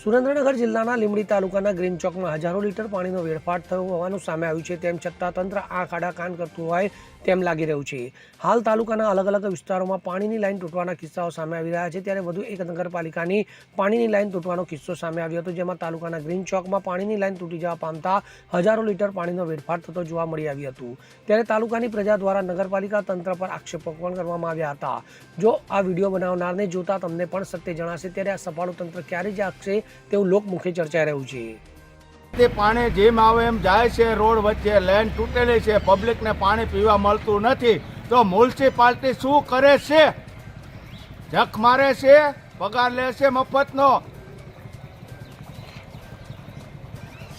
સુરેન્દ્રનગર જિલ્લાના લીંબડી તાલુકાના ગ્રીન ચોકમાં હજારો લીટર પાણીનો વેડફાટ થયો હોવાનું સામે આવ્યું છે. તેમ છતાં તંત્ર આ ખાડા કાન કરતું હોય તેમ લાગી રહ્યું છે. હાલ તાલુકાના અલગ અલગ વિસ્તારોમાં પાણીની લાઇન તૂટવાના કિસ્સાઓ સામે આવી રહ્યા છે. ત્યારે વધુ એક નગરપાલિકાની પાણીની લાઇન તૂટવાનો કિસ્સો સામે આવ્યો હતો, જેમાં તાલુકાના ગ્રીન ચોકમાં પાણીની લાઈન તૂટી જવા પામતા હજારો લીટર પાણીનો વેડફાટ થતો જોવા મળી આવ્યું હતું. ત્યારે તાલુકાની પ્રજા દ્વારા નગરપાલિકા તંત્ર પર આક્ષેપો પણ કરવામાં આવ્યા હતા. જો આ વીડિયો બનાવનારને જોતા તમને પણ સત્ય જણાશે. ત્યારે આ સફાળું તંત્ર ક્યારે જાગશે? તેવું લોકમુખે ચર્ચા રહ્યું છે. તે પાણી જેમ આવે એમ જાય છે રોડ વચ્ચે લેન તૂટેલી છે પબ્લિકને પાણી પીવા મળતું નથી તો મ્યુનિસિપાલિટી શું કરે છે? જખ મારે છે પગાર લે છે મફતનો.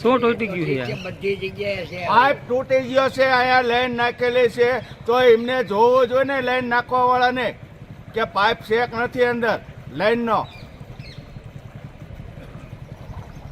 શું તૂટી ગયું છે બધી જગ્યાએ છે. પાઇપ તૂટી ગયો છે અહીંયા લાઈન નાખેલી છે તો એમને જોવો જોઈએ ને લાઈન નાખવા વાળાને કે પાઇપ શેક નથી અંદર લાઈનનો